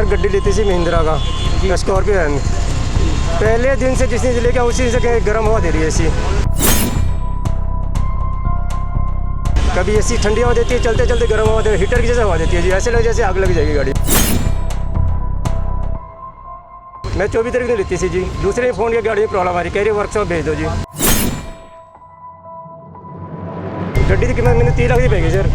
Sir गड्डी लेती थी महिंद्रा का स्कॉर्पियो है पहले दिन से जिस दिन से लेके उसी दिन से कहीं गर्म हवा दे रही है एसी कभी एसी ठंडी हवा देती है चलते चलते गर्म हवा दे रही है हीटर की जैसे हवा देती है जी ऐसे लगे जैसे आग लग जाएगी गाड़ी मैं चौबीस तारीख को लेती थी जी दूसरे ने फ़ोन किया गाड़ी में प्रॉब्लम आ रही कह रही वर्कशॉप भेज दो जी ਗੱਡੀ ਦੀ ਕੀਮਤ ਮੈਨੂੰ 30 ਲੱਖ ਦੀ ਪੈ ਗਈ ਸਰ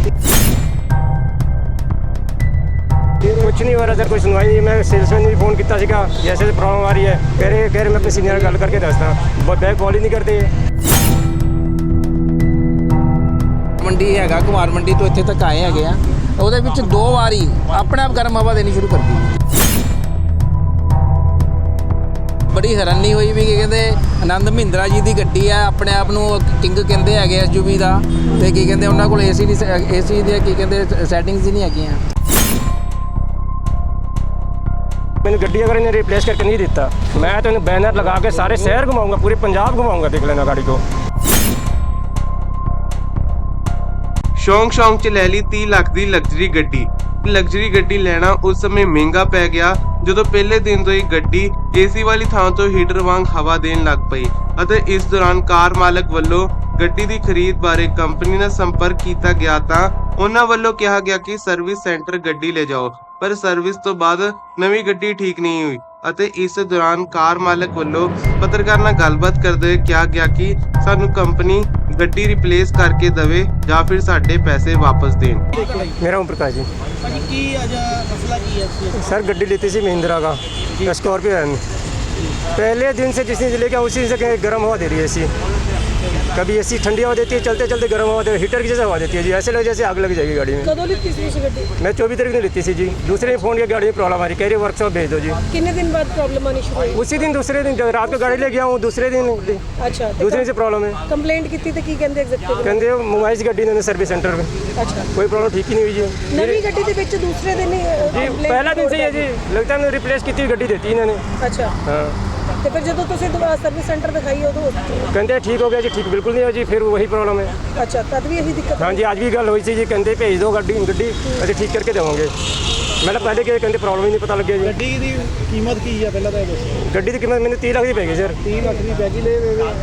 ਕੁਛ ਨਹੀਂ ਹੋ ਰਿਹਾ ਸਰ ਕੋਈ ਸੁਣਵਾਈ ਨਹੀਂ, ਮੈਂ ਸੇਲਸਮੈਨ ਨੂੰ ਵੀ ਫੋਨ ਕੀਤਾ ਸੀਗਾ ਕਿ ਐਸੇ ਪ੍ਰੋਬਲਮ ਆ ਰਹੀ ਹੈ। ਕਹਿ ਰਹੇ ਕਹਿ ਰਹੇ ਮੈਂ ਆਪਣੇ ਸੀਨੀਅਰ ਨਾਲ ਗੱਲ ਕਰਕੇ ਦੱਸਦਾ। ਬ- ਬੈਕ ਕਾਲ ਹੀ ਨਹੀਂ ਕਰਦੇ। ਮੰਡੀ ਹੈਗਾ, ਕੁਮਾਰ ਮੰਡੀ ਤੋਂ ਇੱਥੇ ਤੱਕ ਆਏ ਹੈਗੇ ਆ। ਉਹਦੇ ਵਿੱਚ ਦੋ ਵਾਰੀ ਆਪਣੇ ਆਪ ਗਰਮ ਹਵਾ ਦੇਣੀ ਸ਼ੁਰੂ ਕਰ ਦਿੱਤੀ ਬੜੀ ਹੈਰਾਨੀ ਹੋਈ ਵੀ ਕੀ ਕਹਿੰਦੇ, ਆਨੰਦ ਮਹਿੰਦਰਾ ਜੀ ਦੀ ਗੱਡੀ ਆ, ਆਪਣੇ ਆਪ ਨੂੰ ਕਿੰਗ ਕਹਿੰਦੇ ਹੈਗੇ ਐਸਯੂਵੀ ਦਾ। ਤੇ ਕੀ ਕਹਿੰਦੇ ਉਹਨਾਂ ਕੋਲ ਏਸੀ ਨਹੀਂ ਏਸੀ ਦੀਆਂ ਕੀ ਕਹਿੰਦੇ ਸੈਟਿੰਗਸ ਹੀ ਨਹੀਂ ਹੈਗੀਆਂ। ਮੈਨੂੰ ਗੱਡੀ ਅਗਰ ਇਹਨੇ ਰਿਪਲੇਸ ਕਰਕੇ ਨਹੀਂ ਦਿੱਤਾ, ਮੈਂ ਤਾਂ ਬੈਨਰ ਲਗਾ ਕੇ ਸਾਰੇ ਸ਼ਹਿਰ ਘੁਮਾਊਂਗਾ, ਪੂਰੇ ਪੰਜਾਬ ਘੁਮਾਊਂਗਾ ਦੇਖ ਲੈਣਾ ਗਾੜੀ ਕੋ ਸ਼ੌਂਕ ਸ਼ੌਂਕ ਚ ਲੈ ਲਈ 30 ਲੱਖ ਦੀ ਲਗਜ਼ਰੀ ਗੱਡੀ। ਲਗਜ਼ਰੀ ਗੱਡੀ ਲੈਣਾ ਉਸ ਸਮੇਂ ਮਹਿੰਗਾ ਪੈ ਗਿਆ, ਜਦੋਂ ਪਹਿਲੇ ਦਿਨ ਤੋਂ ਹੀ ਗੱਡੀ ਏਸੀ ਵਾਲੀ ਥਾਂ ਤੋਂ ਹੀਟਰ ਵਾਂਗ ਹਵਾ ਦੇਣ ਲੱਗ ਪਈ ਅਤੇ ਇਸ ਦੌਰਾਨ ਕਾਰ ਮਾਲਕ ਵੱਲੋਂ ਗੱਡੀ ਦੀ ਖਰੀਦ ਬਾਰੇ ਕੰਪਨੀ ਨਾਲ ਸੰਪਰਕ ਕੀਤਾ ਗਿਆ ਤਾਂ ਉਹਨਾਂ ਵੱਲੋਂ ਕਿਹਾ ਗਿਆ ਕਿ ਸਰਵਿਸ ਸੈਂਟਰ ਗੱਡੀ ਲੈ ਜਾਓ। ਪਰ ਸਰਵਿਸ ਤੋਂ ਬਾਅਦ ਨਵੀਂ ਗੱਡੀ ਠੀਕ ਨਹੀਂ ਹੋਈ ਅਤੇ ਇਸ ਦੌਰਾਨ ਕਾਰ ਮਾਲਕ ਵੱਲੋਂ ਪੱਤਰਕਾਰ ਨਾਲ ਗੱਲਬਾਤ ਕਰਦੇ ਹੋਏ ਕਿਹਾ ਗਿਆ ਕਿ ਸਾਨੂੰ ਕੰਪਨੀ ਗੱਡੀ ਰਿਪਲੇਸ ਕਰਕੇ ਦੇਵੇ ਜਾਂ ਫਿਰ ਸਾਡੇ ਪੈਸੇ ਵਾਪਸ ਦੇਣ ਮੇਰਾ ਓਮ ਪ੍ਰਕਾਸ਼ ਜੀ ਭਾਜੀ ਕੀ ਅੱਜ ਮਸਲਾ ਕੀ ਹੈ ਇਸ सर गड्डी लेती थी महिंद्रा का स्कॉर्पियो है पहले दिन से जिस दिन से लेके उसी दिन से कहीं गर्म हवा दे रही है एसी कभी ऐसी ठंडी हवा देती है चलते चलते गर्म हवा देती है हीटर की जैसे हवा देती है जी ऐसे लगे जैसे आग लग जाएगी गाड़ी में। कदों मैं चौबीस तारीख को लेती थी जी दूसरे फ़ोन किया गाड़ी में प्रॉब्लम आ रही कह रही वर्कशॉप भेज दो जी। कितने दिन बाद प्रॉब्लम आनी शुरू हुई? उसी दिन दूसरे दिन रात को गाड़ी ले गया हूँ दूसरे दिन अच्छा तो दूसरे से प्रॉब्लम है। कंप्लेंट कितनी थी तो की कहते कहते मोबाइल की गड्डी सर्विस सेंटर में। अच्छा। कोई प्रॉब्लम ठीक ही नहीं हुई जी। नवी गड्डी के दूसरे दिन जी uh, पहला दिन से जी। लगता है रिप्लेस की गड्डी देती इन्होंने। अच्छा। हाँ। ਤੇ ਫਿਰ ਜਦੋਂ ਤੁਸੀਂ ਦੁਬਾਰਾ ਸਰਵਿਸ ਸੈਂਟਰ ਦਿਖਾਈ ਉਦੋਂ? ਕਹਿੰਦੇ ਠੀਕ ਹੋ ਗਿਆ ਜੀ ਠੀਕ ਬਿਲਕੁਲ ਨਹੀਂ ਹੋ ਜੀ ਫਿਰ ਉਹੀ ਪ੍ਰੋਬਲਮ ਹੈ। ਅੱਛਾ ਤਦ ਵੀ ਇਹੀ ਦਿੱਕਤ ਹਾਂਜੀ ਅੱਜ ਵੀ ਗੱਲ ਹੋਈ ਸੀ ਜੀ ਕਹਿੰਦੇ ਭੇਜ ਦਿਓ ਗੱਡੀ ਗੱਡੀ ਅਸੀਂ ਠੀਕ ਕਰਕੇ ਦੇਵਾਂਗੇ। ਮੈਨੂੰ ਪਹਿਲੇ ਕਿ ਕਹਿੰਦੇ ਪ੍ਰੋਬਲਮ ਹੀ ਨਹੀਂ ਪਤਾ ਲੱਗਿਆ ਜੀ। ਗੱਡੀ ਦੀ ਕੀਮਤ ਕੀ ਆ ਪਹਿਲਾਂ ਤਾਂ ਇਹ ਦੱਸੋ। ਗੱਡੀ ਦੀ ਕੀਮਤ ਮੈਨੂੰ 30 ਲੱਖ ਦੀ ਪੈ ਗਈ ਸਰ। 30 ਲੱਖ ਦੀ ਪੈ ਗਈ ਲੈ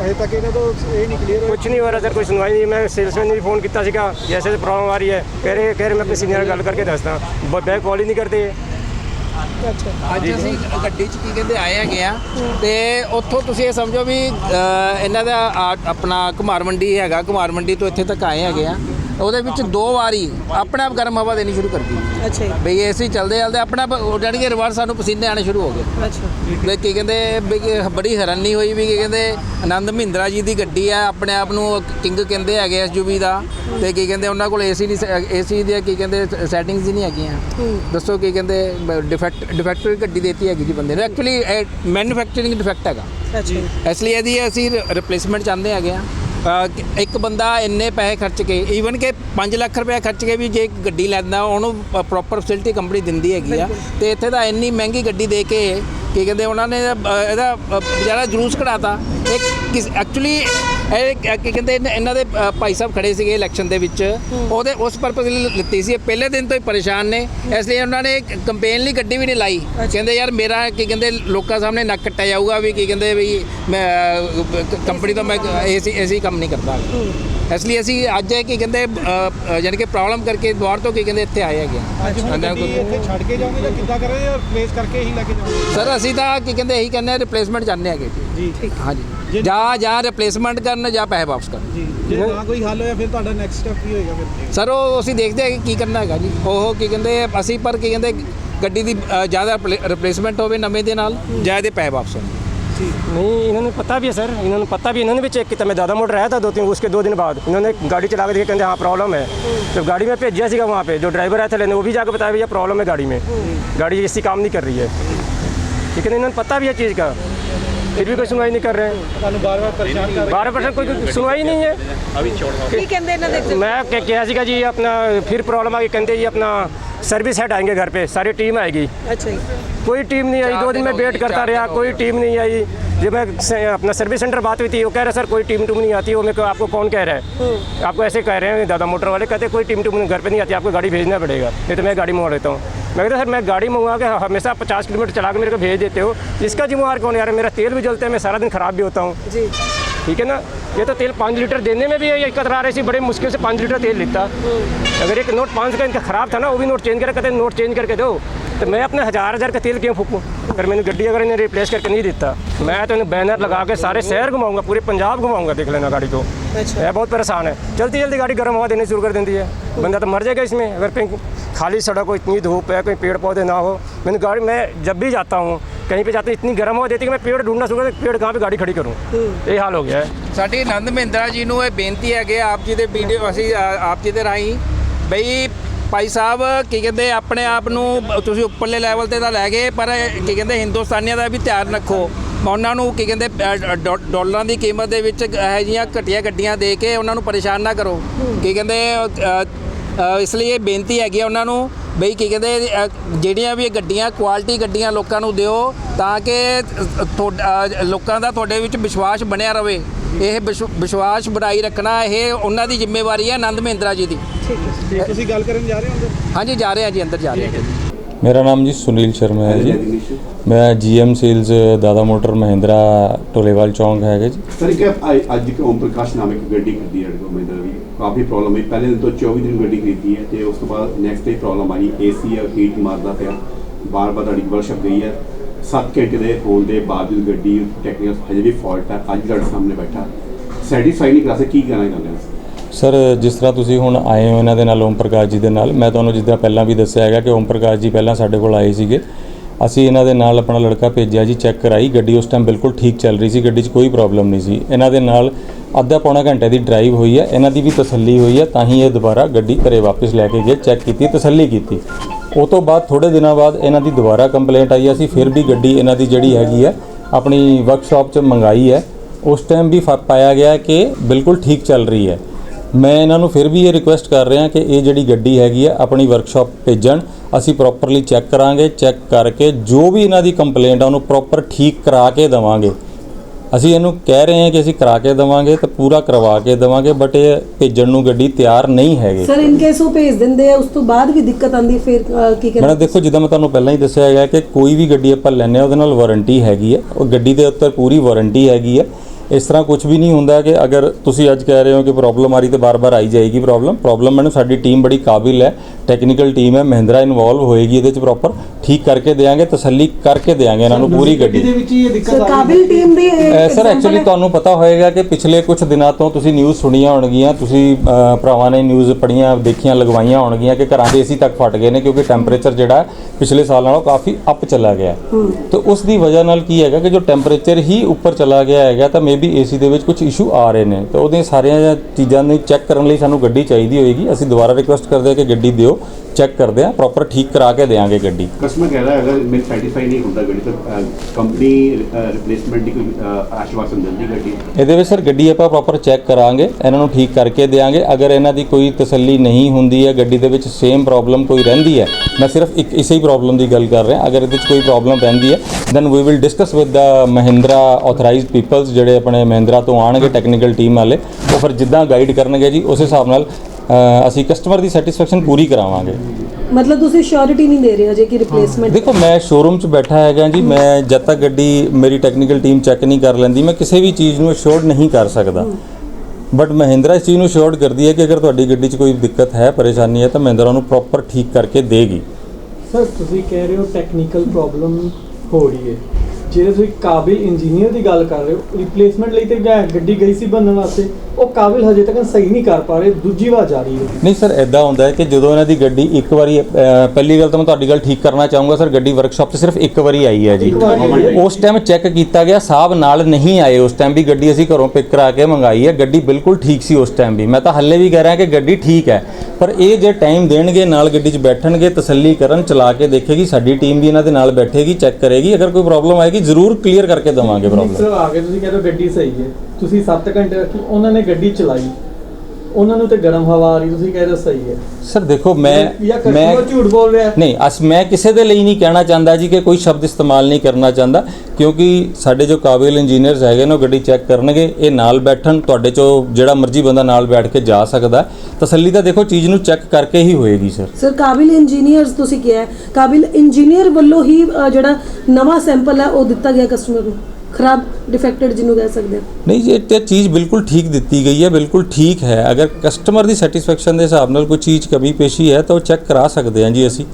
ਅਜੇ ਤੱਕ ਇਹਨਾਂ ਤੋਂ ਇਹ ਨਹੀਂ ਕਲੀਅਰ ਹੋਇਆ। ਕੁਝ ਨਹੀਂ ਹੋ ਰਿਹਾ ਸਰ ਕੋਈ ਸੁਣਵਾਈ ਨਹੀਂ। ਮੈਂ ਸੇਲਸਮੈਨ ਨੂੰ ਵੀ ਫੋਨ ਕੀਤਾ ਸੀਗਾ ਜੈਸੇ ਪ੍ਰੋਬਲਮ ਆ ਰਹੀ ਹੈ। ਕਹਿ ਰਹੇ ਮੈਂ ਆਪਣੇ ਨਾਲ ਗੱਲ ਕਰਕੇ ਦੱਸਦਾ। ਬੈਕ ਕਾਲ ਹੀ ਨਹੀਂ ਕਰਦੇ। ਅੱਛਾ। ਅੱਜ ਅਸੀਂ ਗੱਡੀ 'ਚ ਕੀ ਕਹਿੰਦੇ, ਆਏ ਹੈਗੇ ਆ। ਤੇ ਉੱਥੋਂ ਤੁਸੀਂ ਇਹ ਸਮਝੋ ਵੀ, ਅਹ, ਇਹਨਾਂ ਦਾ ਆ- ਆਪਣਾ ਕੁਮਾਰ ਮੰਡੀ ਹੈਗਾ। ਕੁਮਾਰ ਮੰਡੀ ਤੋਂ ਇੱਥੇ ਤੱਕ ਆਏ ਹੈਗੇ ਆ। ਉਹਦੇ ਵਿੱਚ ਦੋ ਵਾਰੀ ਆਪਣੇ ਆਪ ਗਰਮ ਹਵਾ ਦੇਣੀ ਸ਼ੁਰੂ ਕਰ ਦਿੱਤੀ ਅੱਛਾ ਜੀ, ਬਈ ਏਸੀ ਚੱਲਦੇ ਚੱਲਦੇ ਆਪਣਾ ਉਹ ਜਾਣੀ ਕਿ ਰਿਵਰਸ ਸਾਨੂੰ ਪਸੀਨੇ ਆਣੇ ਸ਼ੁਰੂ ਹੋ ਗਏ। ਅੱਛਾ। ਵੀ ਕੀ ਕਹਿੰਦੇ ਬੜੀ ਹੈਰਾਨੀ ਹੋਈ ਵੀ ਕੀ ਕਹਿੰਦੇ ਆਨੰਦ ਮਹਿੰਦਰਾ ਜੀ ਦੀ ਗੱਡੀ ਆ ਆਪਣੇ ਆਪ ਨੂੰ ਕਿੰਗ ਕਹਿੰਦੇ ਹੈਗੇ ਐਸਯੂਵੀ ਦਾ। ਤੇ ਕੀ ਕਹਿੰਦੇ ਉਹਨਾਂ ਕੋਲ ਏਸੀ ਨਹੀਂ ਏਸੀ ਦੀਆਂ ਕੀ ਕਹਿੰਦੇ ਸੈਟਿੰਗਸ ਹੀ ਨਹੀਂ ਹੈਗੀਆਂ। ਦੱਸੋ ਕੀ ਕਹਿੰਦੇ ਡਿਫੈਕਟ ਡਿਫੈਕਟਰੀ ਗੱਡੀ ਦੇਤੀ ਹੈਗੀ ਜੀ ਬੰਦੇ ਨੇ। ਐਕਚੁਅਲੀ ਮੈਨੂਫੈਕਚਰਿੰਗ ਡਿਫੈਕਟ ਹੈਗਾ। ਅੱਛਾ। ਇਸ ਲਈ ਇਹਦੀ ਅਸੀਂ ਰਿਪਲੇਸਮੈਂਟ ਚਾਹੁੰਦੇ ਹੈਗੇ ਆ। ਇੱਕ ਬੰਦਾ ਇੰਨੇ ਪੈਸੇ ਖਰਚ ਕੇ ਈਵਨ ਕਿ 5 ਲੱਖ ਰੁਪਏ ਖਰਚ ਕੇ ਵੀ ਜੇ ਇੱਕ ਗੱਡੀ ਲੈਂਦਾ ਉਹਨੂੰ ਪ੍ਰੋਪਰ ਫੈਸਿਲਿਟੀ ਕੰਪਨੀ ਦਿੰਦੀ ਹੈਗੀ ਆ। ਤੇ ਇੱਥੇ ਤਾਂ ਇੰਨੀ ਮਹਿੰਗੀ ਗੱਡੀ ਦੇ ਕੇ ਕੀ ਕਹਿੰਦੇ ਉਹਨਾਂ ਨੇ ਇਹਦਾ ਵਿਚਾਰਾ ਜਲੂਸ ਕਢਾਤਾ ਇਹ ਐਕਚੁਅਲੀ ਇਹ ਕ- ਕਹਿੰਦੇ ਇਹਨਾਂ- ਇਹਨਾਂ ਦੇ ਅ, ਭਾਈ ਸਾਹਿਬ ਖੜੇ ਸੀਗੇ ਇਲੈਕਸ਼ਨ ਦੇ ਵਿੱਚ। ਉਹਦੇ ਉਸ ਪਰਪਸ ਲਈ ਲਿੱਤੀ ਸੀ। ਇਹ ਪਹਿਲੇ ਦਿਨ ਤੋਂ ਹੀ ਪਰੇਸ਼ਾਨ ਨੇ। ਇਸ ਲਈ ਉਹਨਾਂ ਨੇ ਕੰਪੇਨ ਲਈ ਗੱਡੀ ਵੀ ਨਹੀਂ ਲਾਈ। ਕਹਿੰਦੇ ਯਾਰ ਮੇਰਾ ਕੀ ਕਹਿੰਦੇ ਲੋਕਾਂ ਸਾਹਮਣੇ ਨੱਕ ਕੱਟਿਆ ਜਾਊਗਾ ਵੀ ਕੀ ਕਹਿੰਦੇ ਵੀ ਮੈਂ ਕੰਪਨੀ ਤੋਂ ਮੈਂ ਏਸੀ ਏਸੀ ਕੰਮ ਨਹੀਂ ਕਰਦਾ। ਇਸ ਲਈ ਅਸੀਂ ਅੱਜ ਇਹ ਕੀ ਕਹਿੰਦੇ ਅ, ਅ, ਯਾਨੀ ਕਿ ਪ੍ਰੋਬਲਮ ਕਰਕੇ ਦੁਆਰ ਤੋਂ ਕੀ ਕਹਿੰਦੇ ਇੱਥੇ ਆਏ ਹੈਗੇ ਆ। ਅੱਜ ਹੁਣ ਗੱਡੀ ਇੱਥੇ ਛੱਡ ਕੇ ਜਾਓਗੇ ਜਾਂ ਕਿੱਦਾਂ ਕਰ ਰਹੇ ਹੋ? ਰਿਪਲੇਸ ਕਰਕੇ ਹੀ ਲੈ ਕੇ ਜਾਓਗੇ? ਸਰ ਅਸੀਂ ਤਾਂ ਕੀ ਕਹਿੰਦੇ ਇਹੀ ਕਹਿੰਦੇ ਰਿਪਲੇਸਮੈਂਟ ਚਾਹੁੰਦੇ ਹੈਗੇ ਜੀ। ਜੀ ਹਾਂਜੀ ਜਾਂ ਜਾਂ ਰਿਪਲੇਸਮੈਂਟ ਕਰਨ ਜਾਂ ਪੈਸੇ ਵਾਪਸ ਕਰਨ ਜੀ ਜੇ ਨਾ ਕੋਈ ਹੱਲ ਹੋਇਆ ਫਿਰ ਤੁਹਾਡਾ ਨੈਕਸਟ ਸਟੈਪ ਕੀ ਹੋਏਗਾ ਫਿਰ ਸਰ ਉਹ ਅਸੀਂ ਦੇਖਦੇ ਹਾਂ ਕਿ ਕੀ ਕਰਨਾ ਹੈਗਾ ਜੀ ਉਹ ਕੀ ਕਹਿੰਦੇ ਅਸੀਂ ਪਰ ਕੀ ਕਹਿੰਦੇ ਗੱਡੀ ਦੀ ਅ, ਜ਼ਿਆਦਾ ਰਿਪਲੇਸਮੈਂਟ ਹੋਵੇ ਨਵੇਂ ਦੇ ਨਾਲ ਜਾਂ ਇਹਦੇ ਪੈਸੇ ਵਾਪਸ ਹੋਣ नहीं इन्होंने पता भी है सर इन्होंने पता भी इन्होंने भी चेक किया मैं दादा मोड़ रहा था दो तीन उसके दो दिन बाद इन्होंने गाड़ी चला के देखी कहते हाँ प्रॉब्लम है जब गाड़ी में भेजा सीगा वहाँ पे जो ड्राइवर आया था लेने वो भी जाकर बताया भैया प्रॉब्लम है गाड़ी में गाड़ी ऐसी काम नहीं कर रही है लेकिन इन्होंने पता भी है चीज़ का फिर भी कोई सुनवाई नहीं कर रहे हैं ਤੁਹਾਨੂੰ ਬਾਰ-ਬਾਰ ਪਰੇਸ਼ਾਨ ਕਰ बारह परसेंट कोई सुनवाई नहीं है ਕੀ ਕਹਿੰਦੇ ਇਹਨਾਂ ਦੇ executive? मैं क्या किया सीगा जी अपना फिर प्रॉब्लम आ गई कहते जी अपना सर्विस हेड आएंगे घर पे सारी टीम आएगी ਅੱਛਾ ਜੀ, कोई टीम नहीं आई चार दो दिन दिन में हो गए, वेट करता चार रहा दिन हो कोई टीम नहीं आई जब मैं से- अपना सर्विस सेंटर बात हुई थी वो कह रहे सर कोई टीम टूम नहीं आती वो मेरे को आपको कौन कह रहा है आपको ऐसे कह रहे हैं दादा मोटर वाले कहते कोई टीम टूम घर पे नहीं आती आपको गाड़ी भेजना पड़ेगा नहीं तो मैं गाड़ी मोड़ लेता हूँ मैं कहता सर मैं गाड़ी मंगवा के हमेशा पचास किलोमीटर चला के मेरे को भेज देते हो। इसका जिम्मेवार कौन है यार? मेरा तेल भी जलता है मैं सारा दिन खराब भी होता हूँ। ਜੀ ठीक है ना? ये तो तेल पाँच लीटर देने में भी ये कतरा रही थी बड़े मुश्किल से पाँच लीटर तेल लेता? अगर एक नोट पाँच का इनका ख़राब था ना वो भी नोट चेंज करके कहते नोट चेंज करके दो। तो मैं अपने हज़ार हज़ार का तेल क्यों फूकूँ? अगर मैंने गड्डी अगर इन्हें रिप्लेस करके नहीं देता मैं तो इन्हें बैनर लगा के सारे शहर घुमाऊँगा पूरे पंजाब घुमाऊँगा देख लेना गाड़ी को। अच्छा। है बहुत परेशान है। जल्दी जल्दी गाड़ी गर्म हवा देनी शुरू कर देती है। बंदा तो मर जाएगा इसमें अगर कहीं खाली सड़क हो इतनी धूप है कहीं पेड़ पौधे ना हो मैंने गाड़ी मैं जब भी जाता हूँ कहीं पे जाता हूँ इतनी गर्म हवा देती है कि मैं पेड़ ढूंढना शुरू कर पेड़ कहाँ पे गाड़ी खड़ी करूँ ये हाल हो गया है ਸਾਡੀ ਆਨੰਦ ਮਹਿੰਦਰਾ ਜੀ ਨੂੰ ਇਹ ਬੇਨਤੀ ਹੈ ਕਿ ਆਪ ਜੀ ਦੇ ਵੀਡੀਓ ਅਸੀਂ ਅ, ਆਪ ਜੀ ਦੇ ਰਾਹੀਂ ਬਈ ਭਾਈ ਸਾਹਿਬ ਕੀ ਕਹਿੰਦੇ ਆਪਣੇ ਆਪ ਨੂੰ ਤੁਸੀਂ ਉੱਪਰਲੇ ਲੈਵਲ ਤੇ ਤਾਂ ਲੈ ਗਏ ਪਰ ਕੀ ਕਹਿੰਦੇ ਹਿੰਦੁਸਤਾਨੀਆਂ ਦਾ ਵੀ ਧਿਆਨ ਰੱਖੋ ਉਹਨਾਂ ਨੂੰ ਕੀ ਕਹਿੰਦੇ ਅ, ਡੋ- ਡਾਲਰਾਂ ਦੀ ਕੀਮਤ ਦੇ ਵਿੱਚ ਇਹੋ ਜਿਹੀਆਂ ਘਟੀਆਂ ਗੱਡੀਆਂ ਦੇ ਕੇ ਉਹਨਾਂ ਨੂੰ ਪਰੇਸ਼ਾਨ ਨਾ ਕਰੋ ਕੀ ਕਹਿੰਦੇ ਅ, ਅ, ਇਸ ਲਈ ਇਹ ਬੇਨਤੀ ਹੈਗੀ ਆ ਉਹਨਾਂ ਨੂੰ ਬਈ ਕੀ ਕਹਿੰਦੇ ਜਿਹੜੀਆਂ ਵੀ ਇਹ ਗੱਡੀਆਂ ਕੁਆਲਿਟੀ ਗੱਡੀਆਂ ਲੋਕਾਂ ਨੂੰ ਦਿਓ ਤਾਂ ਕਿ ਲੋਕਾਂ ਦਾ ਤੁਹਾਡੇ ਵਿੱਚ ਵਿਸ਼ਵਾਸ ਬਣਿਆ ਰਵੇ। ਇਹ ਵਿਸ਼- ਵਿਸ਼ਵਾਸ ਬਣਾਈ ਰੱਖਣਾ ਇਹ ਉਹਨਾਂ ਦੀ ਜ਼ਿੰਮੇਵਾਰੀ ਹੈ ਆਨੰਦ ਮਹਿੰਦਰਾ ਜੀ ਦੀ। ਤੇ ਤੁਸੀਂ ਗੱਲ ਕਰਨ ਜਾ ਰਹੇ ਹੋ ਅੰਦਰ? ਹਾਂਜੀ ਜਾ ਰਹੇ ਹਾਂ ਜੀ ਅੰਦਰ ਜਾ ਰਹੇ ਹਾਂ ਮੇਰਾ ਨਾਮ ਜੀ ਸੁਨੀਲ ਸ਼ਰਮਾ ਹੈ ਜੀ। ਮੈਂ GM sales Dada motor Mahindra Tolewal ਚੌਂਕ ਹੈਗਾ ਜੀ। ਸਰ ਇੱਕ ਅੱਜ ਇੱਕ ਓਮ ਪ੍ਰਕਾਸ਼ ਨਾਮ ਇੱਕ ਗੱਡੀ ਖਰੀਦੀ ਹੈ ਅੜਕੋ ਮਹਿੰਦਰ ਦੀ। ਕਾਫੀ ਪ੍ਰੋਬਲਮ ਹੈ। ਪਹਿਲੇ ਦਿਨ ਤੋਂ 24 ਦਿਨ ਗੱਡੀ ਖਰੀਦੀ ਹੈ ਤੇ ਉਸ ਤੋਂ ਬਾਅਦ ਨੈਕਸਟ ਡੇ ਪ੍ਰੋਬਲਮ ਆਈ। ਏਸੀ ਹੈ ਹੀਟ ਮਾਰਦਾ ਪਿਆ। ਬਾਰ-ਬਾਰ ਤੁਹਾਡੀ ਵਰਕਸ਼ਾਪ ਗਈ ਹੈ। 7 ਘੰਟੇ ਦੇ ਹੋਣ ਦੇ ਬਾਵਜੂਦ ਗੱਡੀ ਟੈਕਨੀਕਲ ਹਜੇ ਵੀ ਫਾਲਟ ਹੈ। ਅੱਜ ਤੁਹਾਡੇ ਸਾਹਮਣੇ ਬੈਠਾ। ਸੈਟੀਸਫਾਈ ਨਹੀਂ ਕਰਾ ਸੇ ਕੀ ਕਹਿਣਾ ਚਾਹੁੰਦੇ ਹੋ? ਸਰ, ਜਿਸ ਤਰ੍ਹਾਂ ਤੁਸੀਂ ਹੁਣ ਆਏ ਹੋ ਇਹਨਾਂ ਦੇ ਨਾਲ ਓਮ ਪ੍ਰਕਾਸ਼ ਜੀ ਦੇ ਨਾਲ, ਮੈਂ ਤੁਹਾਨੂੰ ਜਿੱਦਾਂ ਪਹਿਲਾਂ ਵੀ ਦੱਸਿਆ ਹੈਗਾ ਕਿ ਓਮ ਪ੍ਰਕਾਸ਼ ਜੀ ਪਹਿਲਾਂ ਸਾਡੇ ਕੋਲ ਆਏ ਸੀਗੇ। ਅਸੀਂ ਇਹਨਾਂ ਦੇ ਨਾਲ ਆਪਣਾ ਲੜਕਾ ਭੇਜਿਆ ਜੀ, ਚੈੱਕ ਕਰਾਈ, ਗੱਡੀ ਉਸ ਟਾਈਮ ਬਿਲਕੁਲ ਠੀਕ ਚੱਲ ਰਹੀ ਸੀ, ਗੱਡੀ 'ਚ ਕੋਈ ਪ੍ਰੋਬਲਮ ਨਹੀਂ ਸੀ। ਇਹਨਾਂ ਦੇ ਨਾਲ ਅੱਧਾ ਪੌਣਾ ਘੰਟੇ ਦੀ ਡਰਾਈਵ ਹੋਈ ਹੈ, ਇਹਨਾਂ ਦੀ ਵੀ ਤਸੱਲੀ ਹੋਈ ਹੈ, ਤਾਂ ਹੀ ਇਹ ਦੁਬਾਰਾ ਗੱਡੀ ਘਰੇ ਵਾਪਸ ਲੈ ਕੇ ਗਏ, ਚੈੱਕ ਕੀਤੀ, ਤਸੱਲੀ ਕੀਤੀ। ਉਹ ਤੋਂ ਬਾਅਦ ਥੋੜੇ ਦਿਨਾਂ ਬਾਅਦ ਇਹਨਾਂ ਦੀ ਦੁਬਾਰਾ ਕੰਪਲੇਂਟ ਆਈ, ਅਸੀਂ ਫਿਰ ਵੀ ਗੱਡੀ ਇਹਨਾਂ ਦੀ ਜਿਹੜੀ ਹੈਗੀ ਹੈ, ਆਪਣੀ ਵਰਕਸ਼ਾਪ 'ਚ ਮੰਗਾਈ ਹੈ। ਉਸ ਟਾਈਮ ਵੀ ਫ- ਪਾਇਆ ਗਿਆ ਕਿ ਬਿਲਕੁਲ ਠੀਕ ਚੱਲ ਰਹੀ ਹੈ। ਮੈਂ ਇਹਨਾਂ ਨੂੰ ਫਿਰ ਵੀ ਇਹ ਰਿਕੁਐਸਟ ਕਰ ਰਿਹਾ ਕਿ ਇਹ ਜਿਹੜੀ ਗੱਡੀ ਹੈਗੀ ਹੈ ਆਪਣੀ ਵਰਕਸ਼ਾਪ ਭੇਜਣ। ਅਸੀਂ ਪ੍ਰੋਪਰਲੀ ਚੈੱਕ ਕਰਾਂਗੇ ਚੈੱਕ ਕਰਕੇ ਜੋ ਵੀ ਇਹਨਾਂ ਦੀ ਕੰਪਲੇਂਟ ਆ ਉਹਨੂੰ ਪ੍ਰੋਪਰ ਠੀਕ ਕਰਾ ਕੇ ਦੇਵਾਂਗੇ। ਅਸੀਂ ਇਹਨੂੰ ਕਹਿ ਰਹੇ ਹਾਂ ਕਿ ਅਸੀਂ ਕਰਾ ਕੇ ਦੇਵਾਂਗੇ ਤੇ ਪੂਰਾ ਕਰਵਾ ਕੇ ਦੇਵਾਂਗੇ ਬਟ ਇਹ ਭੇਜਣ ਨੂੰ ਗੱਡੀ ਤਿਆਰ ਨਹੀਂ ਹੈਗੇ। ਸਰ ਇਨ ਕੇਸ ਉਹ ਭੇਜ ਦਿੰਦੇ ਆ ਉਸ ਤੋਂ ਬਾਅਦ ਵੀ ਦਿੱਕਤ ਆਂਦੀ ਫਿਰ ਅ, ਕੀ ਮੈਡਮ ਕਰਾਂ ਦੇਖੋ ਜਿੱਦਾਂ ਮੈਂ ਤੁਹਾਨੂੰ ਪਹਿਲਾਂ ਹੀ ਦੱਸਿਆ ਹੈਗਾ ਕਿ ਕੋਈ ਵੀ ਗੱਡੀ ਆਪਾਂ ਲੈਂਦੇ ਹਾਂ ਉਹਦੇ ਨਾਲ ਵਾਰੰਟੀ ਹੈਗੀ ਹੈ ਉਹ ਗੱਡੀ ਦੇ ਉੱਤੇ ਪੂਰੀ ਵਾਰੰਟੀ ਹੈਗੀ ਹੈ ਇਸ ਤਰ੍ਹਾਂ ਕੁਝ ਵੀ ਨਹੀਂ ਹੁੰਦਾ ਕਿ ਅਗਰ ਤੁਸੀਂ ਅੱਜ ਕਹਿ ਰਹੇ ਹੋ ਕਿ ਪ੍ਰੋਬਲਮ ਆ ਰਹੀ ਤੇ ਬਾਰ-ਬਾਰ ਆਈ ਜਾਏਗੀ ਪ੍ਰੋਬਲਮ ਪ੍ਰੋਬਲਮ ਮੈਨੂੰ ਸਾਡੀ ਟੀਮ ਬੜੀ ਕਾਬਿਲ ਹੈ। ਟੈਕਨੀਕਲ ਟੀਮ ਹੈ ਮਹਿੰਦਰਾ ਇਨਵੋਲਵ ਹੋਏਗੀ ਇਹਦੇ ਚ ਪ੍ਰੋਪਰ ਠੀਕ ਕਰਕੇ ਦੇਾਂਗੇ ਤਸੱਲੀ ਕਰਕੇ ਦੇਾਂਗੇ ਇਹਨਾਂ ਨੂੰ ਪੂਰੀ ਗੱਡੀ ਵਿੱਚ ਹੀ ਇਹ ਦਿੱਕਤ ਸਰ ਕਾਬਿਲ ਟੀਮ ਦੀ ਸਰ ਐਕਚੁਅਲੀ। ਤੁਹਾਨੂੰ ਪਤਾ ਹੋਏਗਾ ਕਿ ਪਿਛਲੇ ਕੁਝ ਦਿਨਾਂ ਤੋਂ ਤੁਸੀਂ ਨਿਊਜ਼ ਸੁਣੀਆਂ ਹੋਣਗੀਆਂ ਤੁਸੀਂ ਭਰਾਵਾਂ ਨੇ ਨਿਊਜ਼ ਪੜੀਆਂ ਦੇਖੀਆਂ ਲਗਵਾਈਆਂ ਹੋਣਗੀਆਂ ਕਿ ਘਰਾਂ ਦੇ ਏਸੀ ਤੱਕ ਫਟ ਗਏ ਨੇ ਕਿਉਂਕਿ ਟੈਂਪਰੇਚਰ ਜਿਹੜਾ ਪਿਛਲੇ ਸਾਲ ਨਾਲੋਂ ਕਾਫੀ ਅਪ ਚਲਾ ਗਿਆ ਹੈ। ਤੇ ਉਸ ਦੀ ਵਜ੍ਹਾ ਨਾਲ ਕੀ ਹੈਗਾ ਕਿ ਜੋ ਟੈਂਪਰੇਚਰ ਹੀ ਉੱਪਰ ਚਲਾ ਗਿਆ ਹੈਗਾ ਤਾਂ ਮੇਬੀ ਏਸੀ ਦੇ ਵਿੱਚ ਕੁਝ ਇਸ਼ੂ ਆ ਰਹੇ ਨੇ। ਤਾਂ ਉਹਦੀਆਂ ਸਾਰੀਆਂ ਚੀਜ਼ਾਂ ਨੂੰ ਚੈੱਕ ਕਰਨ ਲਈ ਸਾਨੂੰ ਗੱਡੀ ਚਾਹੀਦੀ ਹੋਏਗੀ। ਅਸੀਂ ਦੁਬਾਰਾ ਰਿਕੁਐਸਟ ਕਰਦੇ ਹਾਂ ਕਿ ਗੱਡੀ ਦਿਓ। ਚੈੱਕ ਕਰਦੇ ਹਾਂ ਪ੍ਰੋਪਰ ਠੀਕ ਕਰਾ ਕੇ ਦੇਵਾਂਗੇ ਗੱਡੀ। ਕਸਟਮਰ ਕਹਿ ਰਿਹਾ ਅਗਰ ਮੈਂ ਸੈਟੀਸਫਾਈ ਨਹੀਂ ਹੁੰਦਾ ਗੱਡੀ ਤਾਂ। ਕੰਪਨੀ ਰਿਪਲੇਸਮੈਂਟ ਦੀ ਕੋਈ ਆਸ਼ਵਾਸਨ ਦਿੰਦੀ ਗੱਡੀ। ਇਹਦੇ ਵਿੱਚ ਸਰ ਗੱਡੀ ਆਪਾਂ ਪ੍ਰੋਪਰ ਚੈੱਕ ਕਰਾਂਗੇ ਇਹਨਾਂ ਨੂੰ ਠੀਕ ਕਰਕੇ ਦੇਵਾਂਗੇ ਅਗਰ ਇਹਨਾਂ ਦੀ ਕੋਈ ਤਸੱਲੀ ਨਹੀਂ ਹੁੰਦੀ ਹੈ ਗੱਡੀ ਦੇ ਵਿੱਚ ਸੇਮ ਪ੍ਰੋਬਲਮ ਕੋਈ ਰਹਿੰਦੀ ਹੈ ਮੈਂ ਸਿਰਫ ਇੱਕ ਇਸੇ ਹੀ ਪ੍ਰੋਬਲਮ ਦੀ ਗੱਲ ਕਰ ਰਿਹਾ। ਅਗਰ ਇਹਦੇ ਵਿੱਚ ਕੋਈ ਪ੍ਰੋਬਲਮ ਰਹਿੰਦੀ ਹੈ then we will discuss with the Mahindra authorised peoples ਜਿਹੜੇ ਆਪਣੇ ਮਹਿੰਦਰਾ ਤੋਂ ਆਣਗੇ ਟੈਕਨੀਕਲ ਟੀਮ ਵਾਲੇ ਉਹ ਫਿਰ ਜਿੱਦਾਂ ਗਾਈਡ ਕਰਨਗੇ ਜੀ ਉਸ ਹਿਸਾਬ ਨਾਲ ਅਸੀਂ ਕਸਟਮਰ ਦੀ ਸੈਟੀਸਫੈਕਸ਼ਨ ਪੂਰੀ ਕਰਾਵਾਂਗੇ। ਮਤਲਬ ਤੁਸੀਂ ਸ਼ੋਰਿਟੀ ਨਹੀਂ ਦੇ ਰਹੇ ਅਜੇ ਕਿ ਰਿਪਲੇਸਮੈਂਟ ਦੇਖੋ ਮੈਂ ਸ਼ੋਰੂਮ 'ਚ ਬੈਠਾ ਹੈਗਾ ਜੀ ਮੈਂ ਜਦ ਤੱਕ ਗੱਡੀ ਮੇਰੀ ਟੈਕਨੀਕਲ ਟੀਮ ਚੈੱਕ ਨਹੀਂ ਕਰ ਲੈਂਦੀ ਮੈਂ ਕਿਸੇ ਵੀ ਚੀਜ਼ ਨੂੰ ਅਸ਼ੋਰਡ ਨਹੀਂ ਕਰ ਸਕਦਾ। ਬਟ ਮਹਿੰਦਰਾ ਇਸ ਚੀਜ਼ ਨੂੰ ਅਸ਼ੋਰਡ ਕਰਦੀ ਹੈ ਕਿ ਅਗਰ ਤੁਹਾਡੀ ਗੱਡੀ 'ਚ ਕੋਈ ਦਿੱਕਤ ਹੈ ਪਰੇਸ਼ਾਨੀ ਹੈ ਤਾਂ ਮਹਿੰਦਰਾ ਨੂੰ ਪ੍ਰੋਪਰ ਠੀਕ ਕਰਕੇ ਦੇਗੀ। ਸਰ ਤੁਸੀਂ ਕਹਿ ਰਹੇ ਹੋ ਟੈਕਨੀਕਲ ਪ੍ਰੋਬਲਮ ਹੋ ਰਹੀ ਹੈ। ਜੇ ਤੁਸੀਂ ਕਾਬਿਲ ਇੰਜੀਨੀਅਰ ਦੀ ਗੱਲ ਕਰ ਰਹੇ ਹੋ ਰਿਪਲੇਸਮੈਂਟ ਲਈ ਤੇ ਗੱਡੀ ਗਈ ਸੀ ਬਣਨ ਵਾਸਤੇ ਉਹ ਕਾਬਿਲ ਹਜੇ ਤੱਕ ਸਹੀ ਨਹੀਂ ਕਰ ਪਾ ਰਹੇ ਦੂਜੀ ਵਾਰ ਜਾ ਰਹੀ ਹੈ। ਨਹੀਂ ਸਰ ਐਦਾਂ ਹੁੰਦਾ ਹੈ ਕਿ ਜਦੋਂ ਇਹਨਾਂ ਦੀ ਗੱਡੀ ਇੱਕ ਵਾਰੀ ਪਹਿਲੀ ਗੱਲ ਤਾਂ ਮੈਂ ਤੁਹਾਡੀ ਗੱਲ ਠੀਕ ਕਰਨਾ ਚਾਹੂੰਗਾ ਸਰ ਗੱਡੀ ਵਰਕਸ਼ਾਪ 'ਚ ਸਿਰਫ ਇੱਕ ਵਾਰੀ ਆਈ ਹੈ ਜੀ। ਉਸ ਟਾਈਮ ਚੈੱਕ ਕੀਤਾ ਗਿਆ ਸਾਹਿਬ ਨਾਲ ਨਹੀਂ ਆਏ ਉਸ ਟਾਈਮ ਵੀ ਗੱਡੀ ਅਸੀਂ ਘਰੋਂ ਪਿਕ ਕਰਾ ਕੇ ਮੰਗਾਈ ਹੈ ਗੱਡੀ ਬਿਲਕੁਲ ਠੀਕ ਸੀ ਉਸ ਟਾਈਮ ਵੀ। ਮੈਂ ਤਾਂ ਹੱਲੇ ਵੀ ਕਹਿ ਰਿਹਾ ਕਿ ਗੱਡੀ ਠੀਕ ਹੈ। ਪਰ ਇਹ ਜੇ ਟਾਈਮ ਦੇਣਗੇ ਨਾਲ ਗੱਡੀ 'ਚ ਬੈਠਣਗੇ ਤਸੱਲੀ ਕਰਨ ਚਲਾ ਕੇ ਦੇਖੇਗੀ ਸਾਡੀ ਟੀਮ ਵੀ ਇਹਨਾਂ ਦੇ ਨਾਲ ਬੈਠੇਗੀ ਚੈੱਕ ਕਰੇਗੀ ਅਗਰ ਕੋਈ ਪ੍ਰੋਬਲਮ ਆਏਗੀ ਜ਼ਰੂਰ ਕਲੀਅਰ ਕਰਕੇ ਦੇਵਾਂਗੇ ਪ੍ਰੋਬਲਮ ਸਰ ਆ ਕੇ ਤੁਸੀਂ ਕਹਿ ਰਹੇ ਹੋ ਗੱਡੀ ਸਹੀ ਹੈ। ਤੁਸੀਂ 7 ਘੰਟੇ ਰੱਖੀ ਉਹਨਾਂ ਨੇ ਗੱਡੀ ਚਲਾਈ। ਉਹਨਾਂ ਨੂੰ ਤੇ ਗਰਮ ਹਵਾ ਆ ਰਹੀ ਤੁਸੀਂ ਕਹਿ ਰਹੇ ਹੋ ਸਹੀ ਹੈ। ਸਰ ਦੇਖੋ ਮੈਂ ਮੈਂ ਝੂਠ ਬੋਲ ਰਿਹਾ ਨਹੀਂ ਅਸ ਮੈਂ ਕਿਸੇ ਦੇ ਲਈ ਨਹੀਂ ਕਹਿਣਾ ਚਾਹੁੰਦਾ ਜੀ ਕਿ ਕੋਈ ਸ਼ਬਦ ਇਸਤੇਮਾਲ ਨਹੀਂ ਕਰਨਾ ਚਾਹੁੰਦਾ ਕਿਉਂਕਿ ਸਾਡੇ ਜੋ ਕਾਬਿਲ ਇੰਜੀਨੀਅਰਸ ਹੈਗੇ ਨੇ ਉਹ ਗੱਡੀ ਚੈੱਕ ਕਰਨਗੇ ਇਹ ਨਾਲ ਬੈਠਣ ਤੁਹਾਡੇ ਚੋਂ ਜਿਹੜਾ ਮਰਜ਼ੀ ਬੰਦਾ ਨਾਲ ਬੈਠ ਕੇ ਜਾ ਸਕਦਾ। ਤਸੱਲੀ ਤਾਂ ਦੇਖੋ ਚੀਜ਼ ਨੂੰ ਚੈੱਕ ਕਰਕੇ ਹੀ ਹੋਏਗੀ ਸਰ। ਸਰ ਕਾਬਿਲ ਇੰਜੀਨੀਅਰਸ ਤੁਸੀਂ ਕਿਹਾ ਕਾਬਿਲ ਇੰਜੀਨੀਅਰ ਵੱਲੋਂ ਹੀ ਜਿਹੜਾ ਨਵਾਂ ਸੈਂਪਲ ਹੈ ਉਹ ਦਿੱਤਾ ਗਿਆ ਕਸਟਮਰ ਨੂੰ। ਖਰਾਬ ਡਿਫੈਕਟਡ ਜਿਹਨੂੰ ਕਹਿ ਸਕਦੇ ਹਾਂ ਨਹੀਂ ਜੀ ਇਹ ਚੀਜ਼ ਬਿਲਕੁਲ ਠੀਕ ਦਿੱਤੀ ਗਈ ਹੈ ਬਿਲਕੁਲ ਠੀਕ ਹੈ। ਅਗਰ ਕਸਟਮਰ ਦੀ ਸੈਟੀਸਫੈਕਸ਼ਨ ਦੇ ਹਿਸਾਬ ਨਾਲ ਕੋਈ ਚੀਜ਼ ਕਮੀ ਪੇਸ਼ੀ ਹੈ ਤਾਂ ਉਹ ਚੈੱਕ ਕਰਾ ਸਕਦੇ ਹਾਂ ਜੀ ਅਸੀਂ।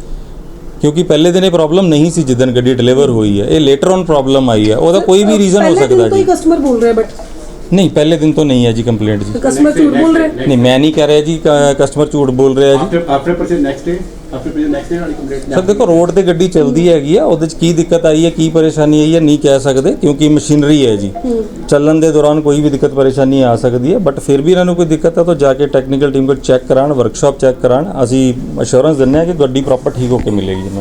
ਕਿਉਂਕਿ ਪਹਿਲੇ ਦਿਨ ਇਹ ਪ੍ਰੋਬਲਮ ਨਹੀਂ ਸੀ ਜਿੱਦਣ ਗੱਡੀ ਡਿਲੀਵਰ ਹੋਈ ਹੈ। ਇਹ ਲੇਟਰ ਔਨ ਪ੍ਰੋਬਲਮ ਆਈ ਹੈ। ਉਹਦਾ ਕੋਈ ਵੀ ਰੀਜ਼ਨ ਹੋ ਸਕਦਾ ਜੀ। ਕਸਟਮਰ ਬੋਲ ਰਿਹਾ ਬਟ ਨਹੀਂ ਪਹਿਲੇ ਦਿਨ ਤੋਂ ਨਹੀਂ ਹੈ ਜੀ ਕੰਪਲੇਂਟ ਜੀ। ਕਸਟਮਰ ਝੂਠ ਬੋਲ ਰਿਹਾ। ਨਹੀਂ ਮੈਂ ਨਹੀਂ ਕਹਿ ਰਿਹਾ ਜੀ ਕਸਟਮਰ ਝੂਠ ਬੋਲ ਰਿਹਾ ਜੀ। After after purchase next day after purchase next day ਵਾਲੀ ਕੰਪਲੀਟ ਸਰ ਦੇਖੋ ਰੋਡ ਤੇ ਗੱਡੀ ਚੱਲਦੀ ਹੈਗੀ ਆ ਉਹਦੇ 'ਚ ਕੀ ਦਿੱਕਤ ਆਈ ਹੈ ਕੀ ਪਰੇਸ਼ਾਨੀ ਆਈ ਹੈ ਨਹੀਂ ਕਹਿ ਸਕਦੇ ਕਿਉਂਕਿ ਮਸ਼ੀਨਰੀ ਹੈ ਜੀ। ਚੱਲਣ ਦੇ ਦੌਰਾਨ ਕੋਈ ਵੀ ਦਿੱਕਤ ਪਰੇਸ਼ਾਨੀ ਆ ਸਕਦੀ ਹੈ ਬਟ ਫਿਰ ਵੀ ਇਹਨਾਂ ਨੂੰ ਕੋਈ ਦਿੱਕਤ ਹੈ ਤਾਂ ਜਾ ਕੇ ਟੈਕਨੀਕਲ ਟੀਮ ਕੋਲ ਚੈੱਕ ਕਰਾਉਣ ਵਰਕਸ਼ਾਪ ਚੈੱਕ ਕਰਾਉਣ ਅਸੀਂ ਅਸ਼ੋਰੈਂਸ ਦਿੰਦੇ ਹਾਂ ਕਿ ਗੱਡੀ ਪ੍ਰੋਪਰ ਠੀਕ ਹੋ ਕੇ ਮਿਲੇਗੀ ਜੀ।